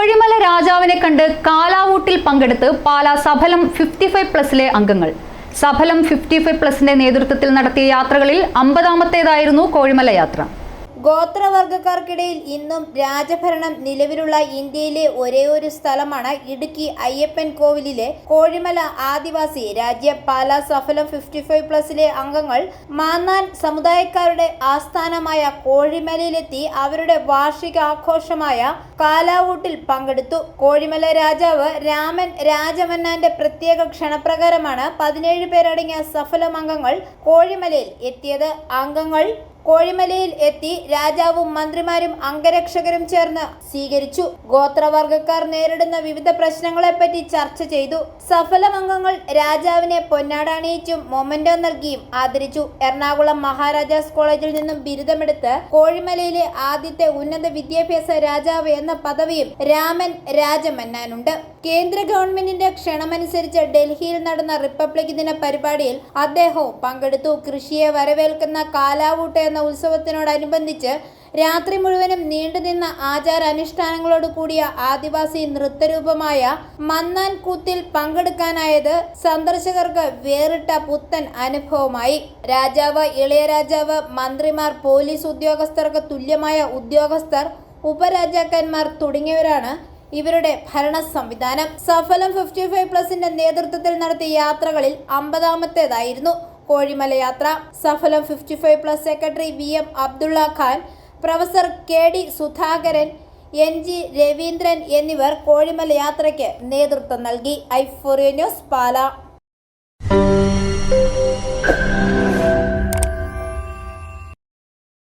കോഴിമല രാജാവിനെ കണ്ട് കാലാവൂട്ടിൽ പങ്കെടുത്ത് പാലാ സഫലം ഫിഫ്റ്റി ഫൈവ് പ്ലസിലെ അംഗങ്ങൾ. സഫലം ഫിഫ്റ്റി ഫൈവ് പ്ലസിന്റെ നേതൃത്വത്തിൽ നടത്തിയ യാത്രകളിൽ അമ്പതാമത്തേതായിരുന്നു കോഴിമല യാത്ര. ഗോത്രവർഗക്കാർക്കിടയിൽ ഇന്നും രാജഭരണം നിലവിലുള്ള ഇന്ത്യയിലെ ഒരേ ഒരു സ്ഥലമാണ് ഇടുക്കി അയ്യപ്പൻ കോവിലിലെ കോഴിമല ആദിവാസി രാജ്യപാല സഫലം ഫിഫ്റ്റി ഫൈവ് പ്ലസിലെ അംഗങ്ങൾ മാന്നാൻ സമുദായക്കാരുടെ ആസ്ഥാനമായ കോഴിമലയിലെത്തി അവരുടെ വാർഷിക ആഘോഷമായ കാലാവൂട്ടിൽ പങ്കെടുത്തു. കോഴിമല രാജാവ് രാമൻ രാജമന്നാന്റെ പ്രത്യേക ക്ഷണപ്രകാരമാണ് പതിനേഴ് പേരടങ്ങിയ സഫലം അംഗങ്ങൾ കോഴിമലയിൽ എത്തിയത്. അംഗങ്ങൾ കോഴിമലയിൽ എത്തി രാജാവും മന്ത്രിമാരും അംഗരക്ഷകരും ചേർന്ന് സ്വീകരിച്ചു. ഗോത്രവർഗക്കാർ നേരിടുന്ന വിവിധ പ്രശ്നങ്ങളെപ്പറ്റി ചർച്ച ചെയ്തു. സഫലമംഗങ്ങൾ രാജാവിനെ പൊന്നാടണിയിച്ചും മൊമന്റോ നൽകിയും ആദരിച്ചു. എറണാകുളം മഹാരാജാസ് കോളേജിൽ നിന്നും ബിരുദമെടുത്ത് കോഴിമലയിലെ ആദ്യത്തെ ഉന്നത വിദ്യാഭ്യാസ രാജാവ് എന്ന പദവിയും രാമൻ രാജമന്നാനുണ്ട്. കേന്ദ്ര ഗവൺമെന്റിന്റെ ക്ഷണമനുസരിച്ച് ഡൽഹിയിൽ നടന്ന റിപ്പബ്ലിക് ദിന പരിപാടിയിൽ അദ്ദേഹവും പങ്കെടുത്തു. കൃഷിയെ വരവേൽക്കുന്ന കാലാവൂട്ട് എന്ന ഉത്സവത്തിനോടനുബന്ധിച്ച് രാത്രി മുഴുവനും നീണ്ടുനിന്ന ആചാര അനുഷ്ഠാനങ്ങളോട് കൂടിയ ആദിവാസി നൃത്തരൂപമായ മന്നാൻ കൂത്തിൽ പങ്കെടുക്കാനായത് സന്ദർശകർക്ക് വേറിട്ട പുത്തൻ അനുഭവമായി. രാജാവ് ഇളയരാജാവ് മന്ത്രിമാർ പോലീസ് ഉദ്യോഗസ്ഥർക്ക് തുല്യമായ ഉദ്യോഗസ്ഥർ ഉപരാജാക്കന്മാർ തുടങ്ങിയവരാണ് ഇവരുടെ ഭരണ സംവിധാനം. സഫലം ഫിഫ്റ്റി ഫൈവ് പ്ലസിന്റെ നേതൃത്വത്തിൽ നടത്തിയ യാത്രകളിൽ അമ്പതാമത്തേതായിരുന്നു. കോഴിമല യാത്ര സഫലം fifty five plus secretary V M Abdulla Khan professor K D Sudhakaran N G Raveendran എന്നിവർ കോഴിമല യാത്രയ്ക്ക് നേതൃത്വം നൽകി. I news Pala.